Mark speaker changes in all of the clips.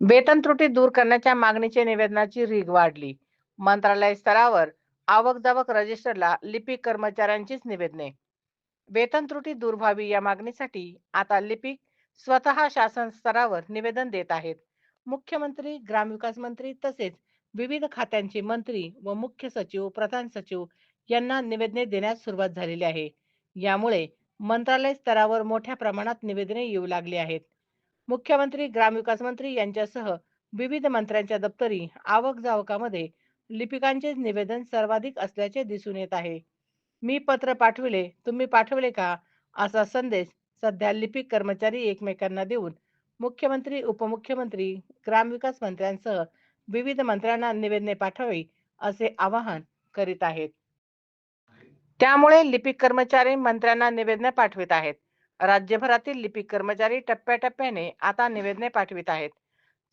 Speaker 1: वेतन त्रुटी दूर करण्याच्या मागणीचे निवेदनाची रीग वाढली. मंत्रालय स्तरावर आवक जावक रजिस्टरला लिपिक कर्मचाऱ्यांचीच निवेदने. वेतन त्रुटी दूर व्हावी या मागणीसाठी आता लिपिक स्वतः शासन स्तरावर निवेदन देत आहेत. मुख्यमंत्री ग्रामविकास मंत्री तसेच विविध खात्यांचे मंत्री व मुख्य सचिव प्रधान सचिव यांना निवेदने देण्यास सुरुवात झालेली आहे. यामुळे मंत्रालय स्तरावर मोठ्या प्रमाणात निवेदने येऊ लागली आहेत. मुख्यमंत्री ग्रामविकास मंत्री यांच्यासह विविध मंत्र्यांच्या दप्तरी आवक जावकामध्ये लिपिकांचे निवेदन सर्वाधिक असल्याचे दिसून येत आहे. मी पत्र पाठविले तुम्ही पाठवले का? असा संदेश सध्या लिपिक कर्मचारी एकमेकांना देऊन मुख्यमंत्री उपमुख्यमंत्री ग्रामविकास मंत्र्यांसह विविध मंत्र्यांना निवेदने पाठवावी असे आवाहन करीत आहेत. त्यामुळे लिपिक कर्मचारी मंत्र्यांना निवेदने पाठवित आहेत. राज्यभरातील लिपिक कर्मचारी टप्प्याटप्प्याने आता निवेदने पाठवित आहेत.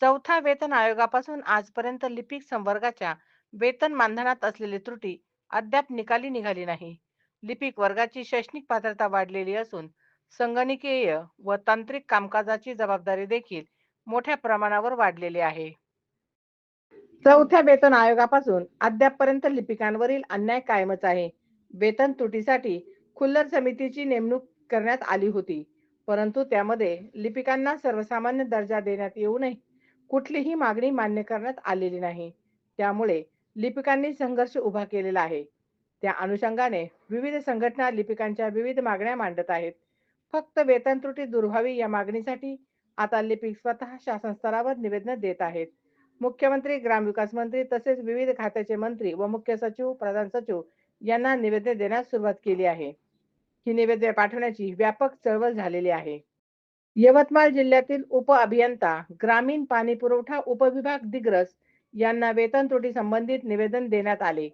Speaker 1: चौथा वेतन आयोगापासून आजपर्यंत लिपिक संवर्गाच्या वेतन मानधनात असलेली त्रुटी अद्याप निकाली निघाली नाही. लिपिक वर्गाची शैक्षणिक पात्रता वाढलेली असून संगणकीय व तांत्रिक कामकाजाची जबाबदारी देखील मोठ्या प्रमाणावर वाढलेली आहे. चौथ्या वेतन आयोगापासून अद्यापपर्यंत लिपिकांवरील अन्याय कायमच आहे. वेतन त्रुटीसाठी खुल्लर समितीची नेमणूक करण्यात आली होती. परंतु त्यामध्ये लिपिकांना सर्वसामान्य दर्जा देण्यात येऊनही कुठलीही मागणी मान्य करण्यात आलेली नाही. त्यामुळे लिपिकांनी संघर्ष उभा केलेला आहे. त्या अनुषंगाने विविध संघटना लिपिकांच्या विविध मागण्या मांडत आहेत. फक्त वेतन त्रुटी दूर व्हावी या मागणीसाठी आता लिपिक स्वतः शासन स्तरावर निवेदन देत आहेत. मुख्यमंत्री ग्रामविकास मंत्री तसेच विविध खात्याचे मंत्री व मुख्य सचिव प्रधान सचिव यांना निवेदन देण्यास सुरुवात केली आहे. ही निवेदने पाठवण्याची व्यापक चळवळ झालेली आहे. यवतमाळ जिल्ह्यातील उप अभियंता ग्रामीण पाणी पुरवठा उपविभाग दिग्रस यांना वेतन त्रुटी संबंधित निवेदन देण्यात आले.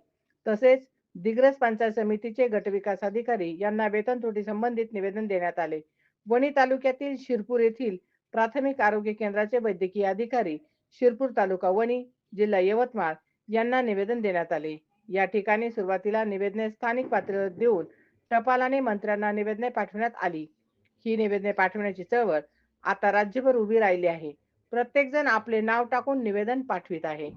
Speaker 1: तसेच दिग्रस पंचायत समितीचे गटविकास अधिकारी यांना वेतन त्रुटी संबंधित निवेदन देण्यात आले. वणी तालुक्यातील शिरपूर येथील प्राथमिक आरोग्य केंद्राचे वैद्यकीय अधिकारी शिरपूर तालुका वणी जिल्हा यवतमाळ यांना निवेदन देण्यात आले. या ठिकाणी सुरुवातीला निवेदने स्थानिक पातळीवर देऊन टपालाने मंत्र्यांना निवेदने पाठवण्यात आली. ही निवेदने पाठवण्याची चळवळ आता राज्यभर उभी राहिली आहे. प्रत्येक जण आपले नाव टाकून निवेदन पाठवित आहे.